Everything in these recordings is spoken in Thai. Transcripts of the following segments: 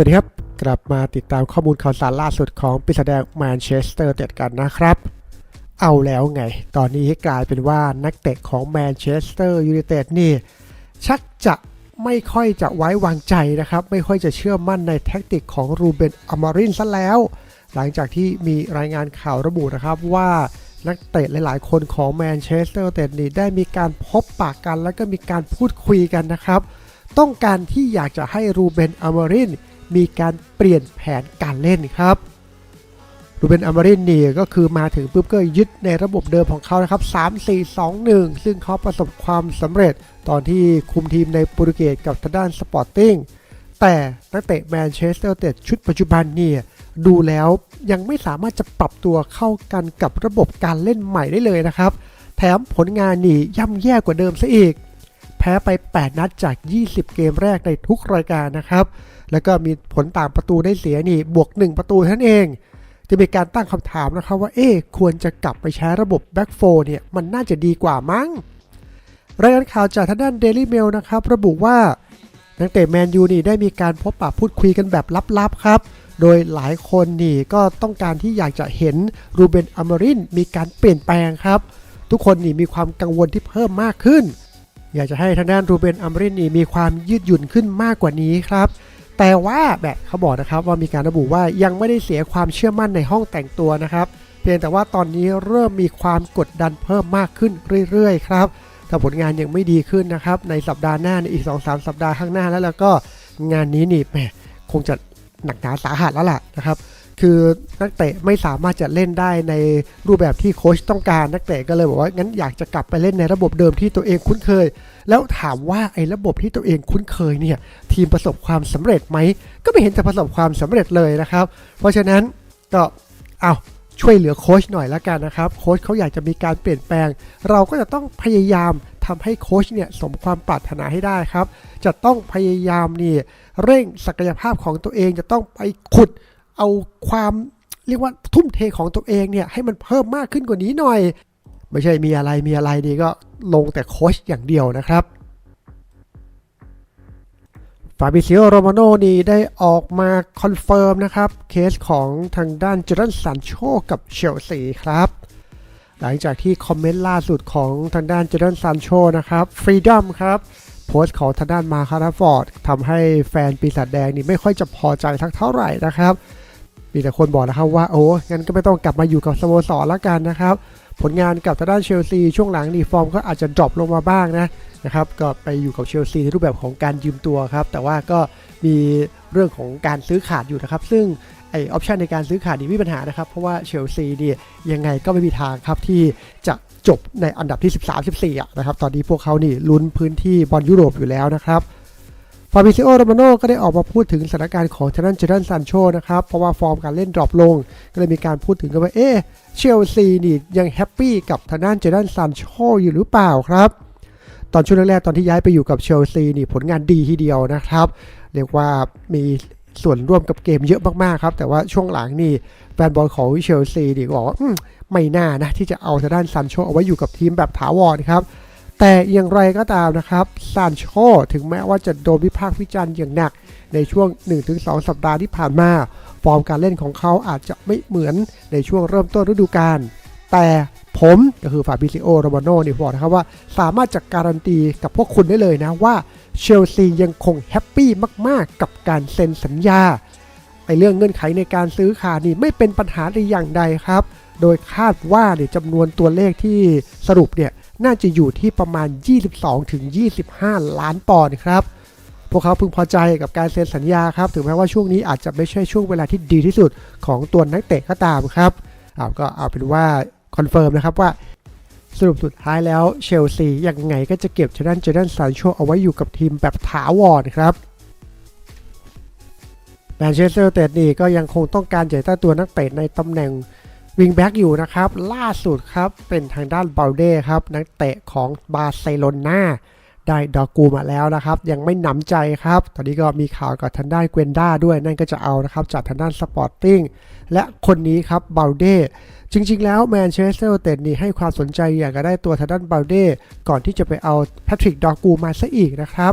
สวัสดีครับ กลับมาติดตามข้อมูลข่าวสารล่าสุดของปีศาจแดงแมนเชสเตอร์เต็ดกันนะครับ เอาแล้วไง ตอนนี้กลายเป็นว่านักเตะของแมนเชสเตอร์ยูไนเต็ดนี่ ชักจะไม่ค่อยจะไว้วางใจนะครับ ไม่ค่อยจะเชื่อมั่นในแท็กติกของรูเบนอมารินซะแล้ว หลังจากที่มีรายงานข่าวระบุนะครับว่านักเตะหลายๆ คนของแมนเชสเตอร์เต็ดนี่ได้มีการพบปากกัน แล้วก็มีการพูดคุยกันนะครับ ต้องการที่อยากจะให้รูเบนอมาริน มีการเปลี่ยนแผนการเล่นครับรูเบนอมารินนี่ก็คือมาถึงปุ๊บก็ยึดในระบบเดิมของเขานะครับ 3 4 2 1 ซึ่งเขาประสบความสำเร็จตอนที่คุมทีมในโปรตุเกสกับทางด้านสปอร์ติ้งแต่นักเตะแมนเชสเตอร์เต็ดชุดปัจจุบันเนี่ยดูแล้วยังไม่สามารถจะปรับตัวเข้ากันกับระบบการเล่นใหม่ได้เลยนะครับ แถมผลงานนี่ย่ำแย่กว่าเดิมซะอีก พ้ไป 8 นัดจาก 20 เกมแรกในทุกรายการนะครับ แล้วก็มีผลต่างประตูได้เสียนี่บวก 1 ประตูท่านเอง จะมีการตั้งคำถามนะครับว่าเอ๊ควรจะกลับไปใช้ระบบแบ็กโฟเนี่ยมันน่าจะดีกว่ามั้งรายงานข่าวจากทางด้าน Daily Mail นะครับ ระบุว่านักเตะแมนยูนี่ได้มีการพบปะพูดคุยกันแบบลับๆครับ โดยหลายคนนี่ก็ต้องการที่อยากจะเห็นรูเบนอมรินมีการเปลี่ยนแปลงครับ ทุกคนนี่มีความกังวลที่เพิ่มมากขึ้น อยากจะให้ทางด้านรูเบนอัมรินนี่มีความยืดหยุ่นขึ้นมากกว่านี้ครับแต่ว่าแบบเขาบอกนะครับว่ามีการระบุว่ายังไม่ได้เสียความเชื่อมั่นในห้องแต่งตัวนะครับ เพียงแต่ว่าตอนนี้เริ่มมีความกดดันเพิ่มมากขึ้นเรื่อยๆครับถ้าผลงานยังไม่ดีขึ้นนะครับในสัปดาห์หน้าในอีก 2-3 สัปดาห์ข้างหน้าแล้วแล้วก็งานนี้นี่แหมคงจะหนักหนาสาหัสแล้วล่ะนะครับ คือนักเตะไม่สามารถจะเล่นได้ในรูปแบบที่โค้ชต้องการนักเตะก็เลยบอกว่างั้นอยากจะกลับไปเล่นในระบบเดิมที่ตัวเองคุ้นเคย แล้วถามว่าไอ้ระบบที่ตัวเองคุ้นเคยเนี่ยทีมประสบความสำเร็จไหมก็ไม่เห็นจะประสบความสำเร็จเลยนะครับ เพราะฉะนั้นก็เอาช่วยเหลือโค้ชหน่อยละกันนะครับโค้ชเขาอยากจะมีการเปลี่ยนแปลง เราก็จะต้องพยายามทำให้โค้ชเนี่ยสมความปรารถนาให้ได้ครับ จะต้องพยายามนี่เร่งศักยภาพของตัวเองจะต้องไปขุด เอาความเรียกว่าทุ่มเทของตัวเองเนี่ยให้มันเพิ่มมากขึ้นกว่านี้หน่อย ไม่ใช่มีอะไรมีอะไรดีก็ลงแต่โค้ชอย่างเดียวนะครับฟาบิซิโอโรมาโนนี่ได้ออกมาคอนเฟิร์มนะครับ เคสของทางด้านจอร์แดนสันโชกับเชลซีครับ หลังจากที่คอมเมนต์ล่าสุดของทางด้านจอร์แดนซันโชนะครับฟรีด o มครับโพสต์ของทางด้านมาคาราฟอร์ดทำให้แฟนปีศาจแดงนี่ไม่ค่อยจะพอใจทักเท่าไหร่นะครับ มีแต่คนบอกนะครับว่าโอ้งั้นก็ไม่ต้องกลับมาอยู่กับสโมสรล้วกันนะครับ ผลงานกับทางด้านเชลซีช่วงหลังนี่ฟอร์มก็อาจจะดรอปลงมาบ้างนะนะครับก็ไปอยู่กับเชลซีในรูปแบบของการยืมตัวครับ แต่ว่าก็มีเรื่องของการซื้อขาดอยู่นะครับ ซึ่งไอออปชันในการซื้อขาดนี่มีปัญหานะครับ เพราะว่าเชลซีนี่ยังไงก็ไม่มีทางครับที่จะจบในอันดับที่ 13-14อะนะครับ ตอนนี้พวกเขานี่ลุ้นพื้นที่บอลยุโรปอยู่แล้วนะครับ ฟาบิซิโอโรมาโนก็ได้ออกมาพูดถึงสถานการณ์ของเทนันเจดันซันโชนะครับ เพราะว่าฟอร์มการเล่นดรอปลง ก็เลยมีการพูดถึงกันว่า เอ๊ะเชลซีนี่ยังแฮปปี้กับทางด้านเจดันซันโชอยู่หรือเปล่าครับ ตอนช่วงแรกๆตอนที่ย้ายไปอยู่กับเชลซีนี่ผลงานดีทีเดียวนะครับ เรียกว่ามีส่วนร่วมกับเกมเยอะมากๆครับ แต่ว่าช่วงหลังนี่แฟนบอลของเชลซีนี่ก็บอกว่าไม่น่านะที่จะเอาทางด้านซันโชเอาไว้อยู่กับทีมแบบถาวรครับ แต่อย่างไรก็ตามนะครับซานโชถึงแม้ว่าจะโดนวิพากษ์วิจารณ์อย่างหนัก ในช่วง 1-2 สัปดาห์ที่ผ่านมา ฟอร์มการเล่นของเขาอาจจะไม่เหมือนในช่วงเริ่มต้นฤดูกาลแต่ผมก็คือฟาบิซิโอโรมาโนนี่บอกนะครับว่าสามารถจะการันตีกับพวกคุณได้เลยนะว่าเชลซียังคงแฮปปี้มากๆ กับการเซ็นสัญญาไอเรื่องเงื่อนไขในการซื้อขานี่ไม่เป็นปัญหาใดอย่างใดครับ โดยคาดว่าเนี่ยจำนวนตัวเลขที่สรุปเนี่ยน่าจะอยู่ที่ประมาณ 22-25 ล้านปอนด์ครับ พวกเขาพึงพอใจกับการเซ็นสัญญาครับ ถึงแม้ว่าช่วงนี้อาจจะไม่ใช่ช่วงเวลาที่ดีที่สุดของตัวนักเตะก็ตามครับเอาก็เอาเป็นว่าคอนเฟิร์มนะครับว่าสรุปสุดท้ายแล้วเชลซียังไงก็จะเก็บเจดันเจดันซานโชเอาไว้อยู่กับทีมแบบถาวรครับแมนเชสเตอร์เตดนี่ก็ยังคงต้องการใหญ่ต้าตัวนักเตะในตำแหน่ง วิงแบ็กอยู่นะครับ ล่าสุดครับเป็นทางด้านบาลเด้ครับ นักเตะของบาร์เซโลนาได้ดอกูมาแล้วนะครับ ยังไม่หนำใจครับ ตอนนี้ก็มีข่าวกับทางด้านเกวนด้าด้วยนั่นก็จะเอานะครับจากทางด้านสปอร์ติ้งและคนนี้ครับบาลเด้จริง ๆ แล้วแมนเชสเตอร์เตดนี่ให้ความสนใจอยากจะได้ตัวทางด้านบาลเด้ก่อนที่จะไปเอาแพทริกดอกูมาซะอีกนะครับ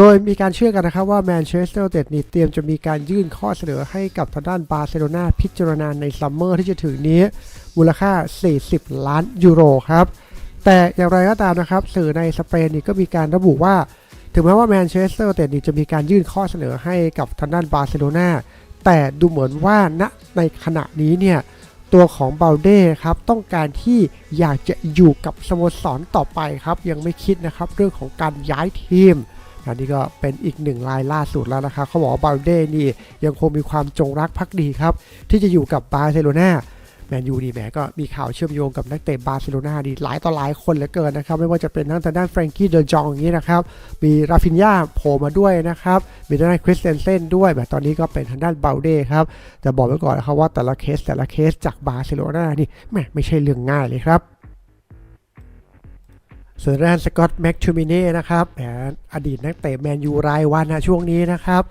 โดยมีการเชื่อกันนะครับว่าแมนเชสเตอร์ยูไนเต็ดนี่เตรียมจะมีการยื่นข้อเสนอให้กับทางด้านบาร์เซโลนาพิจารณาในซัมเมอร์ที่จะถึงนี้ มูลค่า 40 ล้านยูโรครับ แต่อย่างไรก็ตามนะครับ สื่อในสเปนนี่ก็มีการระบุว่า ถึงแม้ว่าแมนเชสเตอร์ยูไนเต็ดนี่จะมีการยื่นข้อเสนอให้กับทางด้านบาร์เซโลนาแต่ดูเหมือนว่าณในขณะนี้เนี่ยตัวของเบลเด้ครับต้องการที่อยากจะอยู่กับสโมสรต่อไปครับ ยังไม่คิดนะครับเรื่องของการย้ายทีม อันนี้ก็เป็นอีกหนึ่งรายล่าสุดแล้วนะครับเขาบอกว่าบลเด้นี่ยังคงมีความจงรักภักดีครับ ที่จะอยู่กับบาร์เซโลนาแมนยูดีแหมก็มีข่าวเชื่อมโยงกับนักเตะบาร์เซโลนาดีหลายต่อหลายคนเหลือเกินนะครับ ไม่ว่าจะเป็นทั้งทางด้านแฟรงกี้เดอจองอย่างนี้นะครับ มีราฟินยาโผล่มาด้วยนะครับ มีทางด้านคริสเตนเซนด้วยแบบตอนนี้ก็เป็นทางด้านเบลเด้ครับ แต่บอกไว้ก่อนนะครับว่าแต่ละเคสแต่ละเคสจากบาร์เซโลนานี่แหมไม่ใช่เรื่องง่ายเลยครับ ส่วนด้านสกอตแม็กทูมิเน่นะครับแหมอดีตนักเตะแมนยูรายวันนะช่วงนี้นะครับ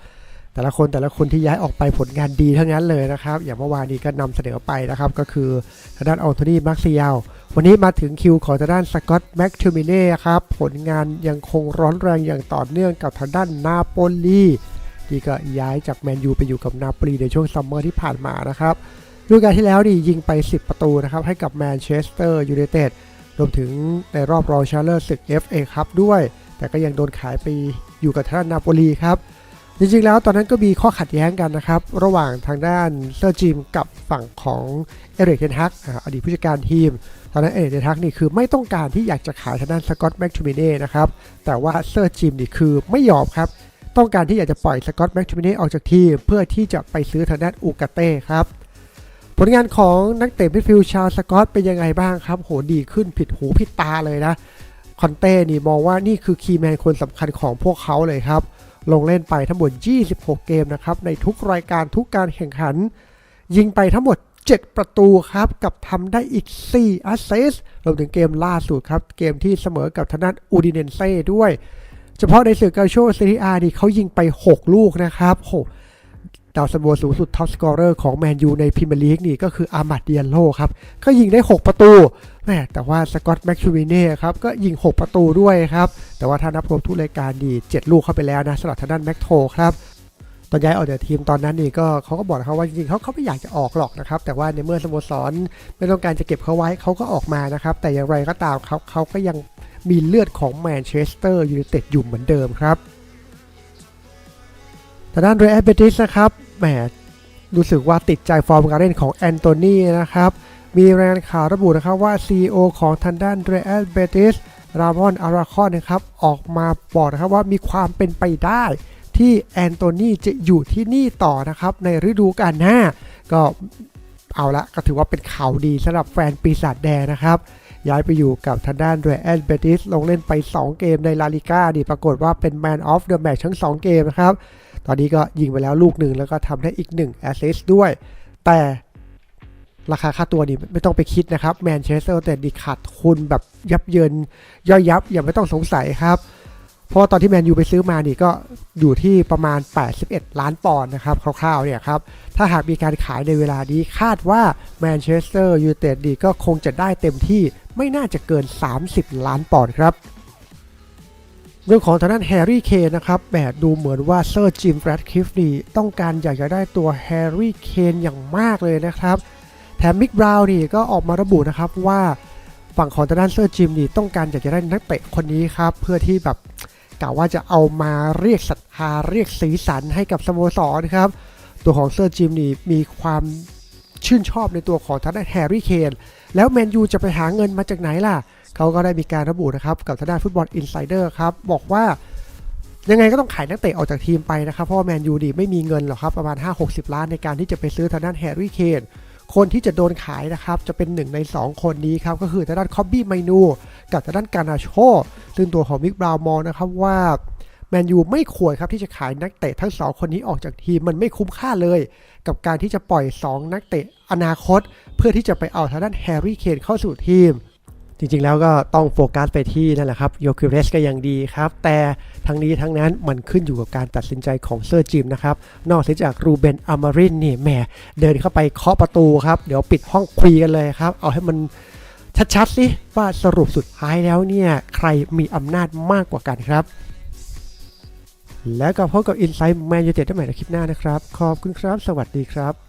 แต่ละคนแต่ละคนที่ย้ายออกไปผลงานดีทั้งนั้นเลยนะครับ อย่างเมื่อวานนี้ก็นำเสนอไปนะครับ ก็คือทางด้านอัลโทนี่มาร์ซิยาลวันนี้มาถึงคิวของทางด้านสกอตแม็กทูมิเน่ครับ ผลงานยังคงร้อนแรงอย่างต่อเนื่องกับทางด้านนาโปลีที่ก็ย้ายจากแมนยูไปอยู่กับนาโปลีในช่วงซัมเมอร์ที่ผ่านมานะครับฤดูกาลที่แล้วนี่ยิงไป 10 ประตูนะครับให้กับแมนเชสเตอร์ยูไนเต็ด รวมถึงในรอบรองชาเลอร์ศึก FA ครับด้วย แต่ก็ยังโดนขายไปอยู่กับทางด้านาโปลีครับ จริงๆแล้วตอนนั้นก็มีข้อขัดแย้งกันนะครับ ระหว่างทางด้านเซอร์จิมกับฝั่งของเอริกเทนฮักอดีตผู้จัดการทีม ตอนนั้นเอริกเทนฮักนี่คือไม่ต้องการที่อยากจะขายทางด้านสกอตแม็กทูมิเน่นะครับ แต่ว่าเซอร์จิมนี่คือไม่ยอมครับต้องการที่อยากจะปล่อยสกอตแม็กทูมิเน่ออกจากทีม เพื่อที่จะไปซื้อทางด้านอูกาเต้ครับ ผลงานของนักเตะมิดฟิลด์ชาวสกอตเป็นยังไงบ้างครับโหดีขึ้นผิดหูผิดตาเลยนะคอนเต้นี่มองว่านี่คือคีย์แมนคนสำคัญของพวกเขาเลยครับ ลงเล่นไปทั้งหมด 26 เกมนะครับ ในทุกรายการทุกการแข่งขัน ยิงไปทั้งหมด 7 ประตูครับ กับทำได้อีก 4 แอสซิสรวมถึงเกมล่าสุดครับ เกมที่เสมอกับทางด้านอูดิเนนเซ่ด้วย เฉพาะในศึกกาโชซีรีอานี่เขายิงไป 6 ลูกนะครับโห ดาวซันโวสูงสุดท็อปสกอร์เรอร์ของแมนยูในพรีเมียร์ลีกนี่ก็คืออามัดเดียนโลครับ ก็ยิงได้ 6 ประตูแหมแต่ว่าสกอตแม็กชูวินเน่ครับก็ยิง 6 ประตูด้วยครับ แต่ว่าถ้านับรวมทุกรายการดี 7 ลูกเข้าไปแล้วนะสำหรับทางด้านแม็กโทครับตอนย้ายออกจากทีมตอนนั้นนี่ก็เขาก็บอกนะครับว่าจริงๆเขาเขาไม่อยากจะออกหรอกนะครับ แต่ว่าในเมื่อสโมสรไม่ต้องการจะเก็บเขาไว้เขาก็ออกมานะครับ แต่อย่างไรก็ตามเขาเขาก็ยังมีเลือดของแมนเชสเตอร์ยูไนเต็ดอยู่เหมือนเดิมครับทางด้านเรอัลเบติสนะครับ แหมรู้สึกว่าติดใจฟอร์มการเล่นของแอนโทนีนะครับ มีรายงานข่าวระบุนะครับว่า CEO ของทางด้านเรอัลเบติสรามอนอาราคอนนะครับออกมาบอกนะครับว่ามีความเป็นไปได้ที่แอนโทนีจะอยู่ที่นี่ต่อนะครับในฤดูกาลหน้า ก็เอาละก็ถือว่าเป็นข่าวดีสำหรับแฟนปีศาจแดงนะครับ ย้ายไปอยู่กับทางด้านเรอัลเบติสลงเล่นไป 2 เกมในลาลิก้านี่ปรากฏว่าเป็น Man of the Match ทั้ง 2 เกมนะครับ ตอนนี้ก็ยิงไปแล้วลูกหนึ่งแล้วก็ทำได้อีก1 a s s i s t ด้วย แต่ราคาค่าตัวนี่ไม่ต้องไปคิดนะครับแมนเชสเตอร์แต่ดีขาดทุนแบบยับเยินย่อยยับอย่าไม่ต้องสงสัยครับเพราะว่าตอนที่แมนยูไปซื้อมานี่ก็อยู่ที่ประมาณ 81 ล้านปอนด์นะครับคร่าวๆเนี่ยครับ ถ้าหากมีการขายในเวลานี้คาดว่าแมนเชสเตอร์ยูไนเต็ดดีก็คงจะได้เต็มที่ ไม่น่าจะเกิน 30 ล้านปอนด์ครับเรื่องของทางด้านแฮร์รี่เคนนะครับแบบดูเหมือนว่าเซอร์จิมแรดคลิฟนีต้องการอยากจะได้ตัวแฮร์รี่เคนอย่างมากเลยนะครับ แถมมิกบราวน์นี่ก็ออกมาระบุนะครับว่าฝั่งของทางด้านเซอร์จิมนี่ต้องการอยากจะได้นักเตะคนนี้ครับ เพื่อที่แบบกล่าวว่าจะเอามาเรียกศรัทธาเรียกสีสันให้กับสโมสรครับ ตัวของเซอร์จิมนี่มีความชื่นชอบในตัวของทางด้านแฮร์รี่เคน แล้วแมนยูจะไปหาเงินมาจากไหนล่ะ เขาก็ได้มีการระบุนะครับกับทางด้านฟุตบอลอินไซเดอร์ครับ บอกว่ายังไงก็ต้องขายนักเตะออกจากทีมไปนะครับ เพราะแมนยูดีไม่มีเงินหรอกครับ ประมาณ 5-60 ล้านในการที่จะไปซื้อทางด้านแฮร์รี่เคนคนที่จะโดนขายนะครับ จะเป็นหนึ่งใน 2 คนนี้ครับ ก็คือทางด้านคอบบี้ไมนู กับทางด้านกานาโชซึ่งตัวของมิกบราวมองนะครับว่า แมนยูไม่ควรครับที่จะขายนักเตะทั้ง2คนนี้ออกจากทีมมันไม่คุ้มค่าเลย กับการที่จะปล่อย 2 นักเตะอนาคต เพื่อที่จะไปเอาทางด้านแฮร์รี่เคนเข้าสู่ทีม จริงๆแล้วก็ต้องโฟกัสไปที่นั่นแหละครับโยคิเรสก็ยังดีครับ แต่ทั้งนี้ทั้งนั้นมันขึ้นอยู่กับการตัดสินใจของเซอร์จิมนะครับ นอกจากรูเบนอามารินนี่แหมเดินเข้าไปเคาะประตูครับเดี๋ยวปิดห้องคุยกันเลยครับ เอาให้มันชัดๆสิว่าสรุปสุดท้ายแล้วเนี่ยใครมีอำนาจมากกว่ากันครับ แล้วก็พบกับอินไซต์แมนยูเต็ดได้ใหม่ในคลิปหน้านะครับ ขอบคุณครับ สวัสดีครับ